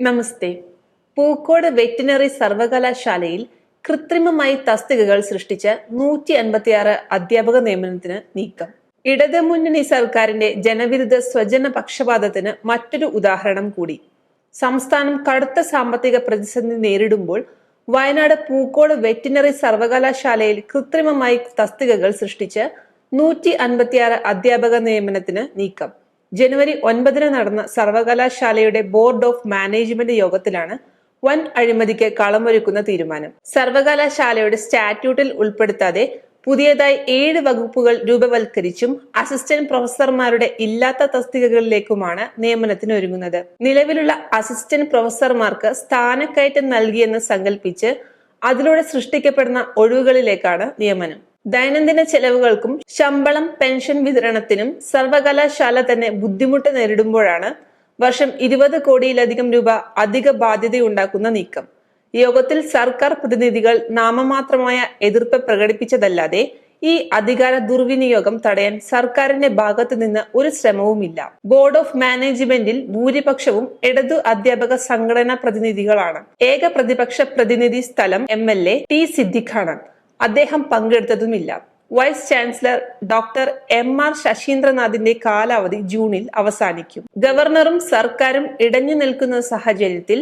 നമസ്തേ. Pookode veterinary സർവകലാശാലയിൽ കൃത്രിമമായി തസ്തികകൾ സൃഷ്ടിച്ച നൂറ്റി അൻപത്തിയാറ് അധ്യാപക നിയമനത്തിന് നീക്കം. ഇടതുമുന്നണി സർക്കാരിന്റെ ജനവിരുദ്ധ സ്വജന പക്ഷപാതത്തിന് മറ്റൊരു ഉദാഹരണം കൂടി. സംസ്ഥാനം കടുത്ത സാമ്പത്തിക പ്രതിസന്ധി നേരിടുമ്പോൾ വയനാട് പൂക്കോട് വെറ്റിനറി സർവകലാശാലയിൽ കൃത്രിമമായി തസ്തികകൾ സൃഷ്ടിച്ച് നൂറ്റി അൻപത്തിയാറ് അധ്യാപക നിയമനത്തിന് നീക്കം. ജനുവരി ഒൻപതിന് നടന്ന സർവകലാശാലയുടെ ബോർഡ് ഓഫ് മാനേജ്മെന്റ് യോഗത്തിലാണ് വൻ അഴിമതിക്ക് കളമൊരുക്കുന്ന തീരുമാനം. സർവകലാശാലയുടെ സ്റ്റാറ്റ്യൂട്ടിൽ ഉൾപ്പെടുത്താതെ പുതിയതായി ഏഴ് വകുപ്പുകൾ രൂപവൽക്കരിച്ചും അസിസ്റ്റന്റ് പ്രൊഫസർമാരുടെ ഇല്ലാത്ത തസ്തികകളിലേക്കുമാണ് നിയമനത്തിന് ഒരുങ്ങുന്നത് നിലവിലുള്ള അസിസ്റ്റന്റ് പ്രൊഫസർമാർക്ക് സ്ഥാനക്കയറ്റം നൽകിയെന്ന് സങ്കല്പിച്ച് അതിലൂടെ സൃഷ്ടിക്കപ്പെടുന്ന ഒഴിവുകളിലേക്കാണ് നിയമനം. ദൈനംദിന ചെലവുകൾക്കും ശമ്പളം പെൻഷൻ വിതരണത്തിനും സർവകലാശാല തന്നെ ബുദ്ധിമുട്ട് നേരിടുമ്പോഴാണ് വർഷം ഇരുപത് കോടിയിലധികം രൂപ അധിക ബാധ്യതയുണ്ടാക്കുന്ന നീക്കം. യോഗത്തിൽ സർക്കാർ പ്രതിനിധികൾ നാമമാത്രമായ എതിർപ്പ് പ്രകടിപ്പിച്ചതല്ലാതെ ഈ അധികാര ദുർവിനിയോഗം തടയാൻ സർക്കാരിന്റെ ഭാഗത്തു നിന്ന് ഒരു ശ്രമവുമില്ല. ബോർഡ് ഓഫ് മാനേജ്മെന്റിൽ ഭൂരിപക്ഷവും ഇടതു അധ്യാപക സംഘടനാ പ്രതിനിധികളാണ്. ഏക പ്രതിപക്ഷ പ്രതിനിധി സ്ഥലം എം എൽ എ ടി സിദ്ദിഖാണ്. അദ്ദേഹം പങ്കെടുത്തതുമില്ല. Vice chancellor doctor M R ശശീന്ദ്രനാഥിന്റെ കാലാവധി ജൂണിൽ അവസാനിക്കും. ഗവർണറും സർക്കാരും ഇടഞ്ഞു നിൽക്കുന്ന സാഹചര്യത്തിൽ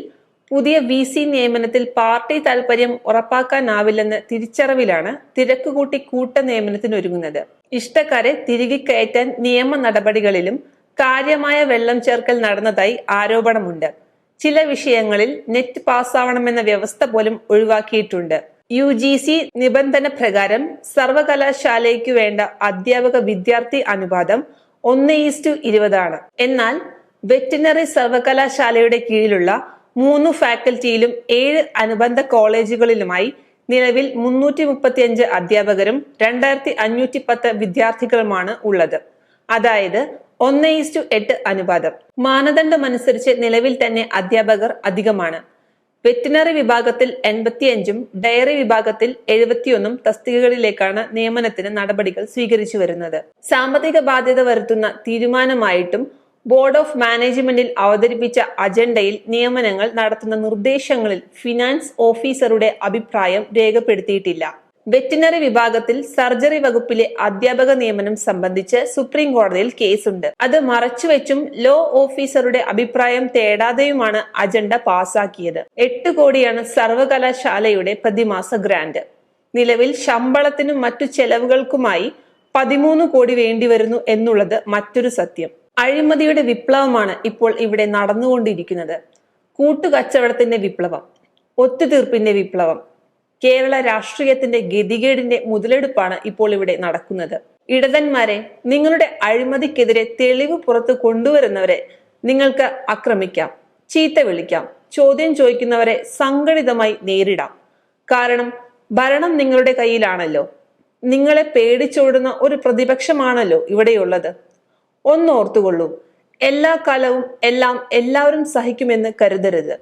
പുതിയ വി സി നിയമനത്തിൽ പാർട്ടി താൽപര്യം ഉറപ്പാക്കാനാവില്ലെന്ന് തിരിച്ചറിവിലാണ് തിരക്കുകൂട്ടി കൂട്ട നിയമനത്തിനൊരുങ്ങുന്നത്. ഇഷ്ടക്കാരെ തിരികെ കയറ്റാൻ നിയമ നടപടികളിലും കാര്യമായ വെള്ളം ചേർക്കൽ നടന്നതായി ആരോപണമുണ്ട്. ചില വിഷയങ്ങളിൽ നെറ്റ് പാസ്സാവണമെന്ന വ്യവസ്ഥ പോലും ഒഴിവാക്കിയിട്ടുണ്ട്. യു ജി സി നിബന്ധന പ്രകാരം സർവകലാശാലയ്ക്ക് വേണ്ട അധ്യാപക വിദ്യാർത്ഥി അനുപാതം ഒന്ന് ഈസ്റ്റു ഇരുപതാണ് എന്നാൽ വെറ്റിനറി സർവകലാശാലയുടെ കീഴിലുള്ള മൂന്ന് ഫാക്കൽറ്റിയിലും ഏഴ് അനുബന്ധ കോളേജുകളിലുമായി നിലവിൽ മുന്നൂറ്റി മുപ്പത്തിയഞ്ച് അധ്യാപകരും രണ്ടായിരത്തി അഞ്ഞൂറ്റി പത്ത് വിദ്യാർത്ഥികളുമാണ് ഉള്ളത്. അതായത് ഒന്ന് ഈസ്റ്റു എട്ട് അനുപാതം. മാനദണ്ഡമനുസരിച്ച് നിലവിൽ തന്നെ അധ്യാപകർ അധികമാണ്. വെറ്റിനറി വിഭാഗത്തിൽ എൺപത്തിയഞ്ചും ഡയറി വിഭാഗത്തിൽ എഴുപത്തിയൊന്നും തസ്തികകളിലേക്കാണ് നിയമനത്തിന് നടപടികൾ സ്വീകരിച്ചു വരുന്നത്. സാമ്പത്തിക ബാധ്യത വരുത്തുന്ന തീരുമാനമായിട്ടും ബോർഡ് ഓഫ് മാനേജ്മെന്റിൽ അവതരിപ്പിച്ച അജണ്ടയിൽ നിയമനങ്ങൾ നടത്തുന്ന നിർദ്ദേശങ്ങളിൽ ഫിനാൻസ് ഓഫീസറുടെ അഭിപ്രായം രേഖപ്പെടുത്തിയിട്ടില്ല. വെറ്റിനറി വിഭാഗത്തിൽ സർജറി വകുപ്പിലെ അധ്യാപക നിയമനം സംബന്ധിച്ച് സുപ്രീം കോടതിയിൽ കേസുണ്ട്. അത് മറച്ചുവെച്ചും ലോ ഓഫീസറുടെ അഭിപ്രായം തേടാതെയുമാണ് അജണ്ട പാസാക്കിയത്. എട്ട് കോടിയാണ് സർവകലാശാലയുടെ പ്രതിമാസ ഗ്രാന്റ്. നിലവിൽ ശമ്പളത്തിനും മറ്റു ചെലവുകൾക്കുമായി പതിമൂന്ന് കോടി വേണ്ടിവരുന്നു എന്നുള്ളത് മറ്റൊരു സത്യം. അഴിമതിയുടെ വിപ്ലവമാണ് ഇപ്പോൾ ഇവിടെ നടന്നുകൊണ്ടിരിക്കുന്നത്. കൂട്ടുകച്ചവടത്തിന്റെ വിപ്ലവം ഒത്തുതീർപ്പിന്റെ വിപ്ലവം കേരള രാഷ്ട്രീയത്തിന്റെ ഗതികേടിന്റെ മുതലെടുപ്പാണ് ഇപ്പോൾ ഇവിടെ നടക്കുന്നത്. ഇടതന്മാരെ നിങ്ങളുടെ അഴിമതിക്കെതിരെ തെളിവ് പുറത്തു കൊണ്ടുവരുന്നവരെ നിങ്ങൾക്ക് ആക്രമിക്കാം ചീത്ത വിളിക്കാം ചോദ്യം ചോദിക്കുന്നവരെ സംഘടിതമായി നേരിടാം. കാരണം ഭരണം നിങ്ങളുടെ കയ്യിലാണല്ലോ. നിങ്ങളെ പേടിച്ചോടുന്ന ഒരു പ്രതിപക്ഷമാണല്ലോ ഇവിടെയുള്ളത്. ഒന്നോർത്തുകൊള്ളൂ എല്ലാ കാലവും എല്ലാം എല്ലാവരും സഹിക്കുമെന്ന് കരുതരുത്.